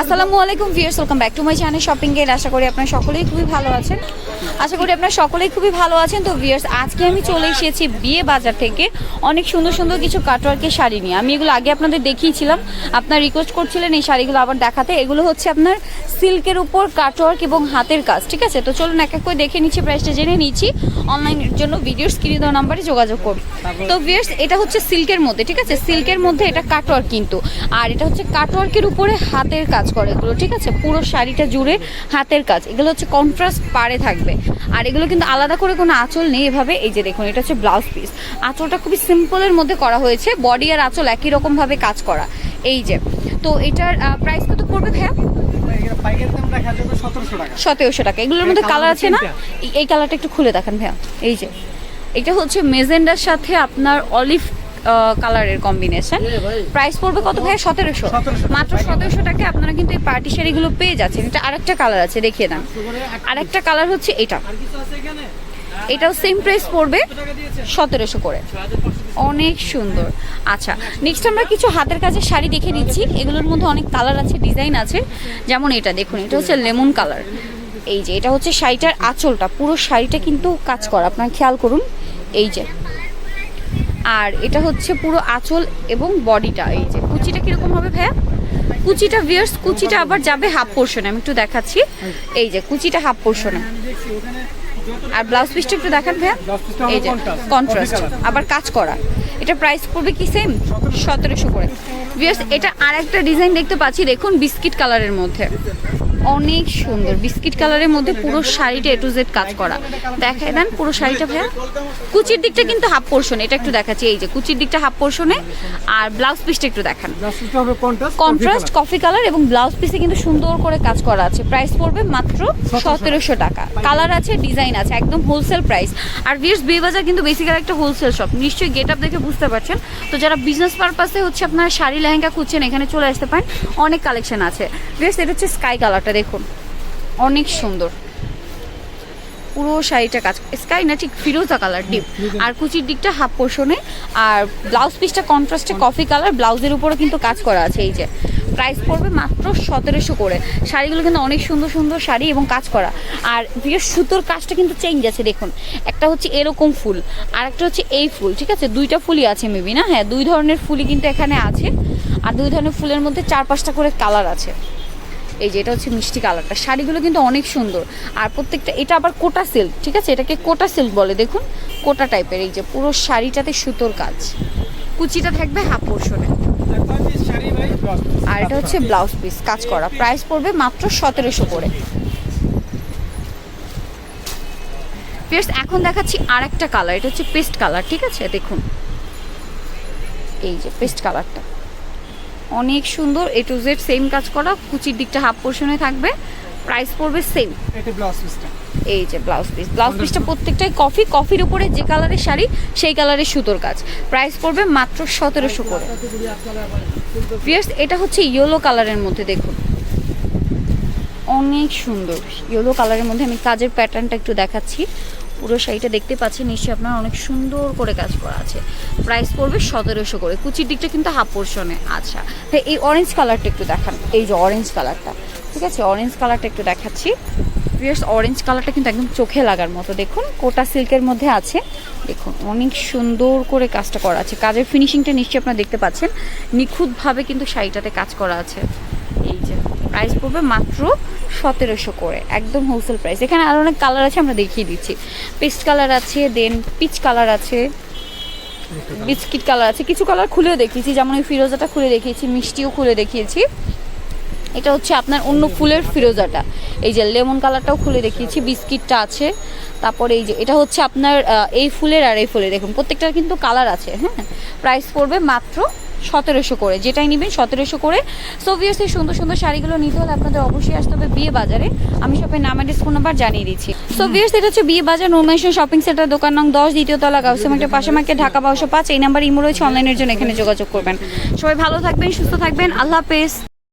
আসসালামু আলাইকুম viewers welcome back to my channel shopping gate আশা করি আপনারা সকলেই খুবই ভালো আছেন। আশা করি আপনারা সকলেই খুবই ভালো আছেন। তো ভিউয়ার্স আজকে আমি চলে এসেছি বিয়ে বাজার থেকে। অনেক সুন্দর সুন্দর কিছু কাটওয়ার্কের শাড়ি নিয়ে। আমি এগুলো আগে আপনাদের দেখিয়েছিলাম। আপনার রিকোয়েস্ট করছিলেন এই শাড়িগুলো আবার দেখাতে। এগুলো হচ্ছে আপনার সিল্কের উপর কাটওয়ার্ক এবং হাতের কাজ, ঠিক আছে? তো চলুন এক এক করে দেখে নিচ্ছি প্রাইসটা জেনে নিচ্ছি। অনলাইনের জন্য ভিডিওর স্ক্রিনে দেওয়া নাম্বারে যোগাযোগ করুন। তো ভিউয়ার্স এটা হচ্ছে সিল্কের মধ্যে, ঠিক আছে? সিল্কের মধ্যে এটা কাটওয়ার্ক কিন্তু। আর এটা হচ্ছে কাটওয়ার্কের উপরে হাতের কাজ করে এগুলো ঠিক আছে? পুরো শাড়িটা জুড়ে হাতের কাজ। এগুলো হচ্ছে কন্ট্রাস্ট পারে থাকবে। আর এগুলো কিন্তু আলাদা করে কোনো আঁচল নেই এভাবে। এই যে দেখুন এটা হচ্ছে ব্লাউজ পিস আঁচলটা খুবই সিম্পলের মধ্যে করা হয়েছে। বডি আর আঁচল একই রকম ভাবে কাজ করা। এই যে তো এটার প্রাইস কত পড়বে ভাইয়া? সতেরোশো টাকা। এগুলোর মধ্যে কালার আছে না? এই- এই কালারটা একটু খুলে দেখান ভাইয়া। এই যে এটা হচ্ছে মেজেন্ডার সাথে আপনার অলিভ কালারের কম্বিনেশন প্রাইস পড়বে কত ভাই সতেরোশো। মাত্র সতেরোশো টাকা আপনারা কিন্তু এই পার্টি শাড়িগুলো পেয়ে যাচ্ছেন। এটা আরেকটা কালার আছে দেখিয়ে দেন। আরেকটা কালার হচ্ছে এটা। এটাও সেম প্রাইস পড়বে সতেরোশো করে। অনেক সুন্দর। আচ্ছা নেক্সট আমরা কিছু হাতের কাজের শাড়ি দেখে নিচ্ছি। এগুলোর মধ্যে অনেক কালার আছে ডিজাইন আছে। যেমন এটা দেখুন এটা হচ্ছে লেমন কালার এই যে এটা হচ্ছে শাড়িটার আঁচলটা। পুরো শাড়িটা কিন্তু কাজ করা। আপনারা খেয়াল করুন। এই যে আর এটা হচ্ছে পুরো আঁচল এবং বডিটা, এই যে কুচিটা কীরকম হবে ভাইয়া? কুচিটা ভিয়ার্স কুচিটা আবার যাবে হাফ পোর্শনে আমি একটু দেখাচ্ছি। এই যে কুচিটা হাফ পোর্শনে আর ব্লাউজ পিসটা একটু দেখান ভাইয়া। এই যে কন্ট্রাস্ট আবার কাজ করা। এটা প্রাইস পড়বে কি সেম সতেরোশো করে। ভিউয়ার্স এটা আর একটা ডিজাইন দেখতে পাচ্ছি। দেখুন বিস্কিট কালারের মধ্যে। অনেক সুন্দর। বিস্কিট কালারের মধ্যে পুরো শাড়িটা এ টু জেড কাজ করা। দেখায় দেন পুরো শাড়িটা ভাইয়া। কুচির দিকটা কিন্তু হাফ পোর্শন এটা একটু দেখাচ্ছি। এই যে কুচির দিকটা হাফ পোর্শনে আর ব্লাউজ পিসটা একটু দেখান। কন্ট্রাস্ট কন্ট্রাস্ট কফি কালার এবং ব্লাউজ পিসে কিন্তু সুন্দর করে কাজ করা আছে। প্রাইস পড়বে মাত্র সতেরোশো। টাকা। কালার আছে ডিজাইন আছে একদম হোলসেল প্রাইস আর ভিএস বিয়ে বাজার কিন্তু বেসিক্যালি একটা হোলসেল শপ নিশ্চয়ই গেট আপ দেখে বুঝতে পারছেন। তো যারা বিজনেস পারপাসে হচ্ছে আপনারা শাড়ি লেহেঙ্গা খুঁজছেন এখানে চলে আসতে পারেন। অনেক কালেকশন আছে। ভিএস এটা হচ্ছে স্কাই কালারটা দেখুন। অনেক সুন্দর। পুরো শাড়িটা কাজ স্কাই না ঠিক ফিরোজা কালার ডিপ আর কুচির দিকটা হাফ পোর্শনে আর ব্লাউজ পিসটা কন্ট্রাস্টে কফি কালার ব্লাউজের উপরও কিন্তু কাজ করা আছে এই যে। প্রাইস পড়বে মাত্র সতেরোশো করে। শাড়িগুলো কিন্তু অনেক সুন্দর সুন্দর শাড়ি এবং কাজ করা। আর বিয়ের সুতোর কাজটা কিন্তু চেঞ্জ আছে, দেখুন। একটা হচ্ছে এরকম ফুল আর একটা হচ্ছে এই ফুল, ঠিক আছে? দুইটা ফুলই আছে মেবি না? হ্যাঁ দুই ধরনের ফুলই কিন্তু এখানে আছে। আর দুই ধরনের ফুলের মধ্যে চার পাঁচটা করে কালার আছে। এই যে, এটা হচ্ছে মিষ্টি কালারটা। শাড়িগুলো কিন্তু অনেক সুন্দর। আর প্রত্যেকটা, এটা আবার কোটা সিল্ক ঠিক আছে? এটাকে কোটা সিল্ক বলে, দেখুন। কোটা টাইপের এই যে পুরো শাড়িটাতে সুতোর কাজ। কুচিটা থাকবে হাফ পোর্শনে শাড়ি ভাই ব্লাউজ আর এটা হচ্ছে ব্লাউজ পিস, কাজ করা। প্রাইস পড়বে মাত্র সতেরোশো করে। এখন দেখাচ্ছি আর একটা কালার এটা হচ্ছে পেস্ট কালার ঠিক আছে? দেখুন। এই যে পেস্ট কালারটা অনেক সুন্দর এ টু জেড সেম কাজ করা, কুচির দিকটা হাফ পোর্শনে থাকবে। প্রাইস পড়বে সেম এটা ব্লাউজ পিসটা। এই যে ব্লাউজ পিস ব্লাউজ পিসটা প্রত্যেকটাই কফি কফির উপরে যে কালারের শাড়ি সেই কালারের সুতোর কাজ। প্রাইস পড়বে মাত্র সতেরোশো করে। এটা হচ্ছে ইয়েলো কালারের মধ্যে দেখুন। অনেক সুন্দর। ইয়েলো কালারের মধ্যে আমি কাজের প্যাটার্নটা একটু দেখাচ্ছি। পুরো শাড়িটা দেখতে পাচ্ছেন নিশ্চয়ই আপনার অনেক সুন্দর করে কাজ করা আছে। প্রাইস পড়বে সতেরোশো করে। কুচির দিকটা কিন্তু হাফ পোর্শনে আচ্ছা। হ্যাঁ এই অরেঞ্জ কালারটা একটু দেখান। এই যে অরেঞ্জ কালারটা ঠিক আছে? অরেঞ্জ কালারটা একটু দেখাচ্ছি। প্রিয়ার্স অরেঞ্জ কালারটা কিন্তু একদম চোখে লাগার মতো। দেখুন কোটা সিল্কের মধ্যে আছে। দেখুন অনেক সুন্দর করে কাজটা করা আছে। কাজের ফিনিশিংটা নিশ্চয়ই আপনারা দেখতে পাচ্ছেন। নিখুঁতভাবে কিন্তু শাড়িটাতে কাজ করা আছে। এই যে প্রাইস পড়বে মাত্র সতেরোশো করে। একদম হোলসেল প্রাইস এখানে আরও অনেক কালার আছে আমরা দেখিয়ে দিচ্ছি। পেস্ট কালার আছে দেন পিচ কালার আছে। বিস্কিট কালার আছে। কিছু কালার খুলেও দেখিয়েছি। যেমন ওই ফিরোজাটা খুলে দেখিয়েছি মিষ্টিও খুলে দেখিয়েছি। এটা হচ্ছে আপনার অন্য ফুলের ফিরোজাটা। এই যে লেমন কালারটাও খুলে দেখিয়েছি, বিস্কিটটা আছে। তারপরে এই যে, এটা হচ্ছে আপনার এই ফুলের আর এই ফুলের। দেখুন প্রত্যেকটার কিন্তু কালার আছে হ্যাঁ? প্রাইস পড়বে মাত্র সতেরোশো করে। যেটাই নেবেন সতেরোশো করে। সো এই সুন্দর সুন্দর শাড়িগুলো নিতে হলে আপনাদের অবশ্যই আসতে হবে বিয়ে বাজারে। আমি শপের নাম অ্যাড্রেস ফোন নাম্বার জানিয়ে দিচ্ছি। সো ভিয়ার্স এটা হচ্ছে বিয়ে বাজার নোমেশন শপিং সেন্টার দোকান নং দশ, দ্বিতীয় তলা গাউসে মার্কেটের পাশে মার্কেট, ঢাকা বারোশো পাঁচ। এই নাম্বার ইমো রয়েছে অনলাইনের জন্য এখানে যোগাযোগ করবেন। সবাই ভালো থাকবেন, সুস্থ থাকবেন। আল্লাহ হাফেজ।